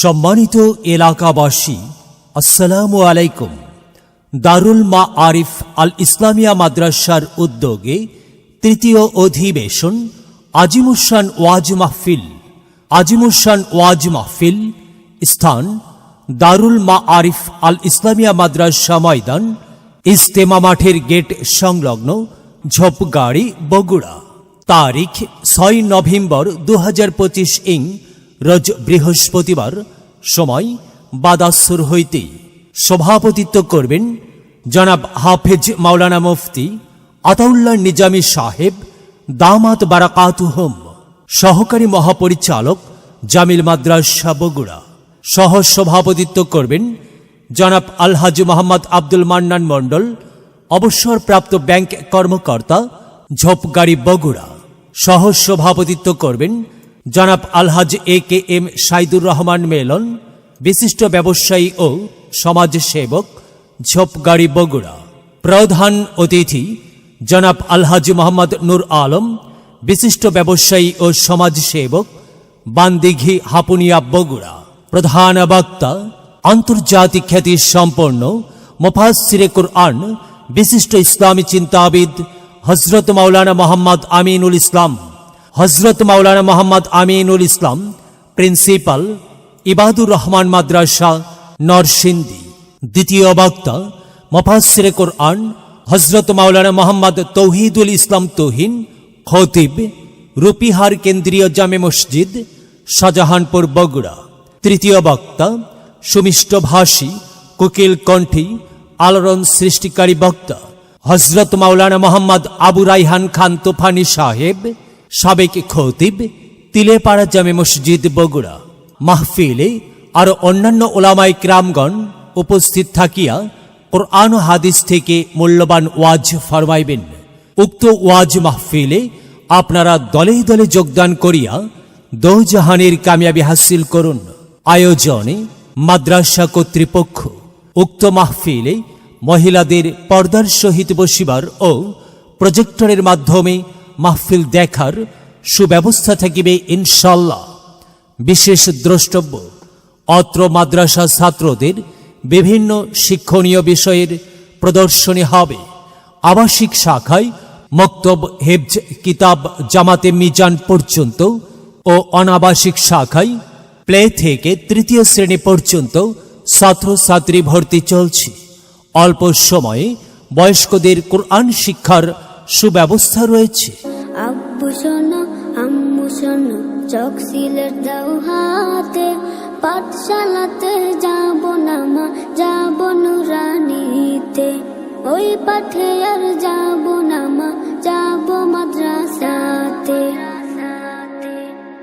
সম্মানিত এলাকাবাসী, আসসালামু আলাইকুম। দারুল মা আরিফ আল ইসলামিয়া মাদ্রাসার উদ্যোগে তৃতীয় অধিবেশন আজিমুসান ওয়াজ মাহফিল, আজিমুসান ওয়াজ মাহফিল স্থান দারুল মা আরিফ আল ইসলামিয়া মাদ্রাসা ময়দান ইস্তেমা মাঠের গেট সংলগ্ন ঝোপগাড়ি বগুড়া। তারিখ ছয় নভেম্বর দু হাজার পঁচিশ ইং রোজ বৃহস্পতিবার সময় বাদাসুর হইতে সভাপতিত্ব করবেন জনাব হাফেজ মাওলানা মুফতি আতাউল্লাহ নিজামী সাহেব দামাত বারাকাতুহম, সহকারী মহাপরিচালক জামিল মাদ্রাসা বগুড়া। সহ সভাপতিত্ব করবেন জনাব আলহাজ মোহাম্মদ আব্দুল মান্নান মণ্ডল, অবসরপ্রাপ্ত ব্যাংক কর্মকর্তা ঝোপগাড়ি বগুড়া। সহ সভাপতিত্ব করবেন জনাব আলহাজ A K M Saidur Rahman melon, বিশিষ্ট ব্যবসায়ী ও সমাজসেবক, ঝোপগাড়ি বগুড়া। প্রধান অতিথি, জনাব আলহাজ মোহাম্মদ নূর আলম, বিশিষ্ট ব্যবসায়ী ও সমাজসেবক, বান্দিঘি হাপুনিয়া বগুড়া। প্রধান বক্তা, আন্তর্জাতিক খ্যাতি সম্পন্ন মুফাসিরে কুরআন, বিশিষ্ট ইসলামী চিন্তাবিদ হজরত মাওলানা মোহাম্মদ আমিনুল ইসলাম। হজরত মাওলানা মোহাম্মদ আমিনুল ইসলাম, প্রিন্সিপাল ইবাদুর রহমান মাদ্রাসা, নরসিংদী। দ্বিতীয় বক্তা মফাসিরে কোরআন, হজরত মাওলানা মোহাম্মদ তৌহিদুল ইসলাম তৌহিন, খতিব, রুপিহার কেন্দ্রীয় জামে মসজিদ, শাহজাহানপুর, বগুড়া। তৃতীয় বক্তা, সুমিষ্ট ভাষী, কুকিল কণ্ঠী, আলোড়ন সৃষ্টিকারী বক্তা, হজরত মাওলানা মোহাম্মদ আবু রাইহান খান তোফানি সাহেব সাবেক খতিব তিলেপাড়া জামে মসজিদ বগুড়া। মাহফিলে আরও অন্যান্য ওলামাই ক্রামগণ উপস্থিত থাকিয়া কোরআন হাদিস থেকে মূল্যবান ওয়াজ ফরমাইবেন। উক্ত ওয়াজ মাহফিলে আপনারা দলে দলে যোগদান করিয়া দৌজাহানের কামিয়াবি হাসিল করুন। আয়োজনে মাদ্রাসা কর্তৃপক্ষ উক্ত মাহফিলে মহিলাদের পর্দার সহিত বসিবার ও প্রজেক্টরের মাধ্যমে মাহফিল দেখার সুব্যবস্থা থাকিবে ইনশাল্লাহ বিশেষ দ্রষ্টব্য, অত্র মাদ্রাসা ছাত্রদের বিভিন্ন শিক্ষণীয় বিষয়ের প্রদর্শনী হবে। আবাসিক শাখায় মক্তব হেফজ কিতাব জামাতে মিজান পর্যন্ত ও অনাবাসিক শাখায় প্লে থেকে তৃতীয় শ্রেণি পর্যন্ত ছাত্রছাত্রী ভর্তি চলছে। অল্প সময়ে বয়স্কদের কোরআন শিক্ষার সুব্যবস্থা রয়েছে। আব্বু শোনো আম্মু দাও হাতে। পাঠশালাতে যাব না মা যাব নুরানিতে। ওই পাঠে আর